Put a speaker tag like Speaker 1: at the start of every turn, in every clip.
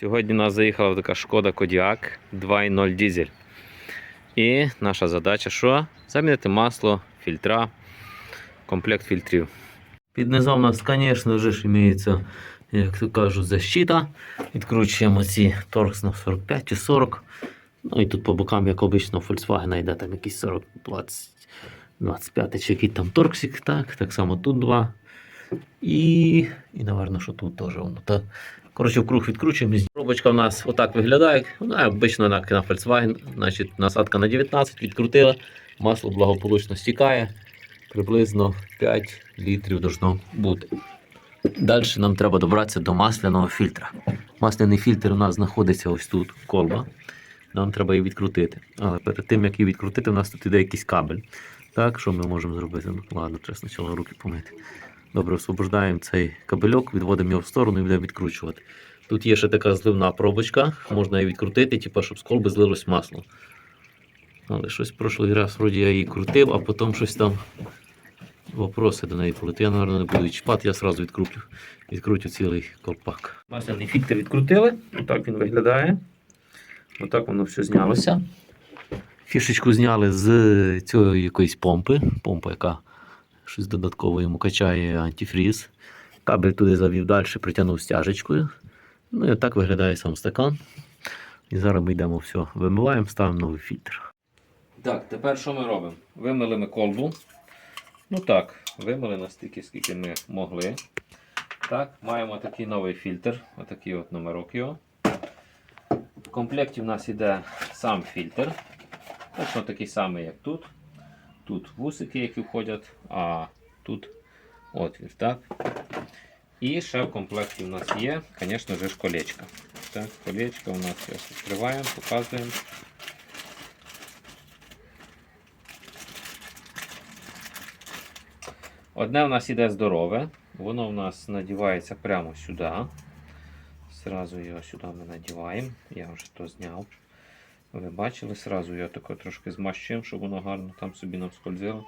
Speaker 1: Сьогодні у нас заїхала така шкода Кодіак 2.0 дизель. І наша задача що? Замінити масло, фільтра, комплект фільтрів. Під низом у нас, звісно ж, імеється, як то кажуть, защита. Відкручуємо ці торкс на 45 чи 40. Ну і тут по бокам, як обично, Volkswagen йде там якийсь 40, 20, 25 чи який там торксик. Так, так само тут два. І, і напевно, що тут теж воно. Так. Коротше, вкруг відкручуємо. Пробочка у нас отак виглядає. Вона обично на Volkswagen. Значить, насадка на 19 відкрутила, масло благополучно стікає. Приблизно 5 літрів должно бути. Далі нам треба добратися до масляного фільтра. Масляний фільтр у нас знаходиться ось тут, колба. Нам треба її відкрутити. Але перед тим, як її відкрутити, у нас тут іде якийсь кабель. Так, що ми можемо зробити? Ну, ладно, треба спочатку руки помити. Добре, освобождаємо цей кабельок, відводимо його в сторону і будемо відкручувати. Тут є ще така зливна пробочка, можна її відкрутити, типу, щоб з колби злилось масло. Але щось прошлий раз вроді я її крутив, а потім щось там вопроси до неї були. То я, мабуть, не буду її чіпати, я одразу відкручу, відкручу цілий колпак. Масляний фільтр відкрутили, отак він виглядає. Отак воно все знялося. Фішечку зняли з цієї якоїсь помпи, помпа, яка щось додатково йому качає антифріз. Кабель туди завів далі, притягнув стяжечкою. Ну і так виглядає сам стакан. І зараз ми йдемо все, вимиваємо, ставимо новий фільтр. Так, тепер що ми робимо? Вимили ми колбу. Ну так, вимили настільки, скільки ми могли. Так, маємо такий новий фільтр, отакий от номерок його. В комплекті в нас йде сам фільтр. Точно такий самий, як тут. Тут вусики, які входять, а тут отвір. так? І ще в комплекті у нас є, звісно ж, колечко. Так, колечко у нас зараз відкриваємо, показуємо. Одне у нас іде здорове, воно у нас надівається прямо сюди. Зразу його сюди ми надіваємо. Я вже то зняв. Ви бачили, зразу його тако трошки змащуємо, щоб воно гарно там собі нам скользило.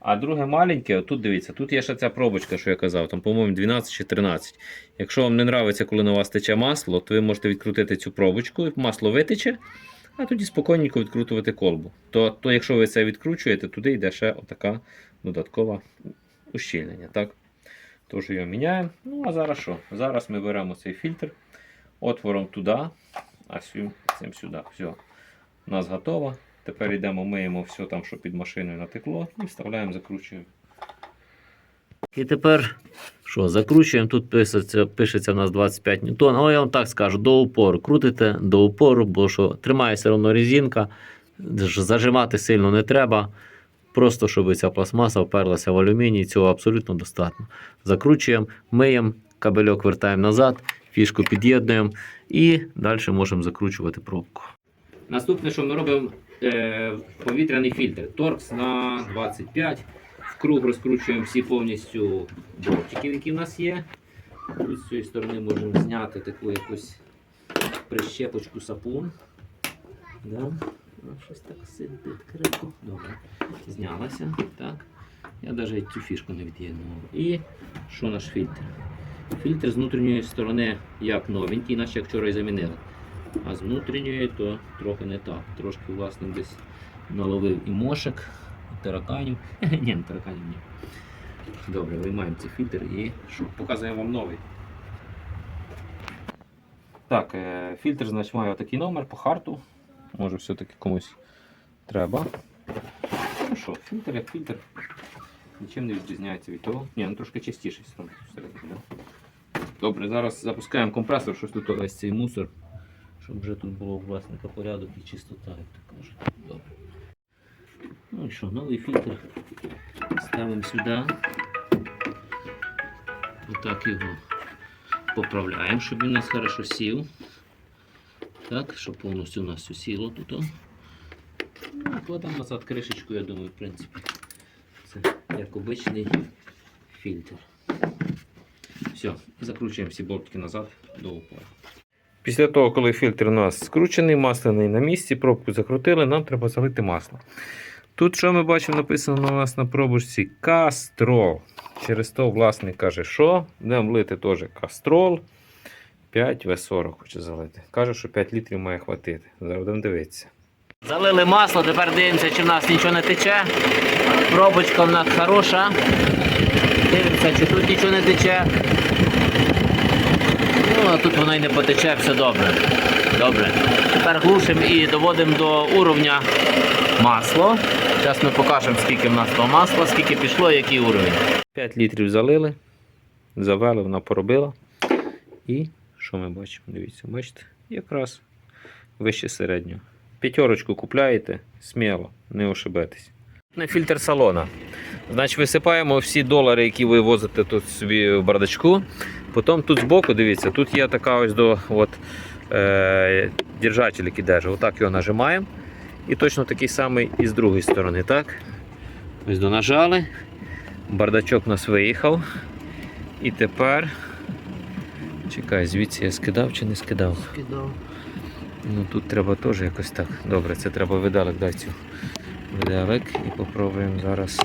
Speaker 1: А друге маленьке, тут дивіться, тут є ще ця пробочка, що я казав, там, по-моєму, 12 чи 13. Якщо вам не подобається, коли на вас тече масло, то ви можете відкрутити цю пробочку, масло витече, а тоді спокійненько відкрутувати колбу. То, то якщо ви це відкручуєте, туди йде ще отака додаткова ущільнення. Так? Тож його міняємо. Ну, а зараз що? Зараз ми беремо цей фільтр отвором туди, а цим сюди. Все. У нас готово. Тепер йдемо, миємо все там, що під машиною натекло, і вставляємо, закручуємо. І тепер що, закручуємо, тут пишеться, пишеться у нас 25 ньютон. Але я вам так скажу, до упору. Крутите до упору, бо що тримає все одно резинка, зажимати сильно не треба. Просто щоб ця пластмаса вперлася в алюміній, цього абсолютно достатньо. Закручуємо, миємо, кабельок вертаємо назад, фішку під'єднуємо і далі можемо закручувати пробку. Наступне, що ми робимо, е, повітряний фільтр. Торкс на 25. В круг розкручуємо всі повністю болтики, які в нас є. Тут з цієї сторони можемо зняти таку якусь прищепочку сапун. Да. Щось так сидить крепко. Добре. Знялася. Так. Я навіть цю фішку не від'єднував. І що наш фільтр? Фільтр з внутрішньої сторони як новенький, наче як вчора і замінили. А з внутрішньої то трохи не так. Трошки власне десь наловив і мошек, і тараканів. ні, не тараканів ні. Добре, виймаємо цей фільтр і що? Показуємо вам новий. Так, е, фільтр значить, має такий номер по харту. Може все-таки комусь треба. Ну що, фільтр як фільтр. Нічим не відрізняється від того. Ні, ну трошки одно? Добре, зараз запускаємо компресор, щось тут весь цей мусор, щоб вже тут було у власника порядок і чистота, як то кажуть. Добре. Ну і що, новий фільтр ставимо сюди. Отак його поправляємо, щоб він у нас хорошо сів. Так, щоб повністю у нас все сіло тут. Ну, кладемо назад кришечку, я думаю, в принципі. Це як обичний фільтр. Все, закручуємо всі болтики назад до упора. Після того, коли фільтр у нас скручений, масляний на місці, пробку закрутили, нам треба залити масло. Тут, що ми бачимо, написано у нас на пробочці кастрол. Через то власник каже, що будемо лити теж кастрол 5 В40 хоче залити. Каже, що 5 літрів має хватити. Зараз будемо дивитися. Залили масло, тепер дивимося, чи в нас нічого не тече. Пробочка в нас хороша. Дивимося, чи тут нічого не тече. А тут воно й не потече, все добре. Добре. Тепер глушимо і доводимо до уровня масло. Зараз ми покажемо, скільки в нас того масла, скільки пішло, який уровень. 5 літрів залили, завели, вона поробила. І що ми бачимо? Дивіться, бачите? Якраз вище середнього. П'ятерочку купляєте, сміло, не ошибетесь. Не фільтр салона. Значить, висипаємо всі долари, які ви возите тут собі в бардачку. Потім тут збоку, дивіться, тут є така ось до от, е, держатель, який держить. Отак його нажимаємо. І точно такий самий і з другої сторони. так? Ось донажали. Бардачок у нас виїхав. І тепер. Чекай, звідси я скидав чи не скидав?
Speaker 2: Кидав.
Speaker 1: Ну тут треба теж якось так. Добре, це треба видалик дати цю видалик і попробуємо зараз.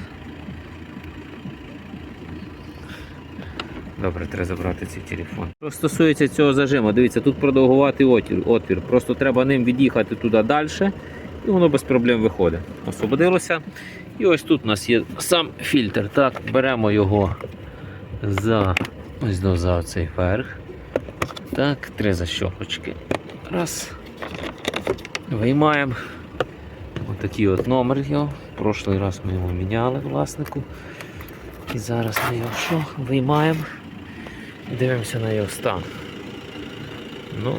Speaker 1: Добре, треба забрати цей телефон. Що стосується цього зажиму, дивіться, тут продовгувати отвір. отвір. Просто треба ним від'їхати туди далі, і воно без проблем виходить. Освободилося. І ось тут у нас є сам фільтр. Так, беремо його за ось за цей верх. Так, три защолочки. Раз. Виймаємо. Ось такий от номер його. Прошлий раз ми його міняли власнику. І зараз ми його що? Виймаємо. Дивимося на його стан. Ну,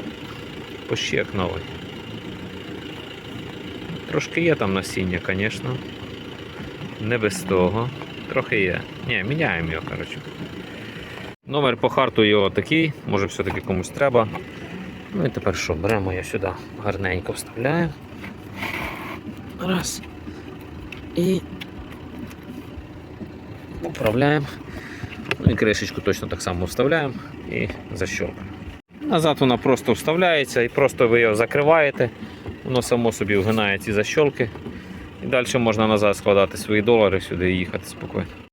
Speaker 1: почти як новий. Трошки є там насіння, звісно. Не без того. Трохи є. Ні, міняємо його, коротше. Номер по харту його такий, може все-таки комусь треба. Ну і тепер що, беремо його сюди, гарненько вставляємо. Раз. І поправляємо. Ну і кришечку точно так само вставляємо і защелкаємо. Назад вона просто вставляється і просто ви його закриваєте, воно само собі вгинає ці защолки. І далі можна назад складати свої долари сюди і їхати спокійно.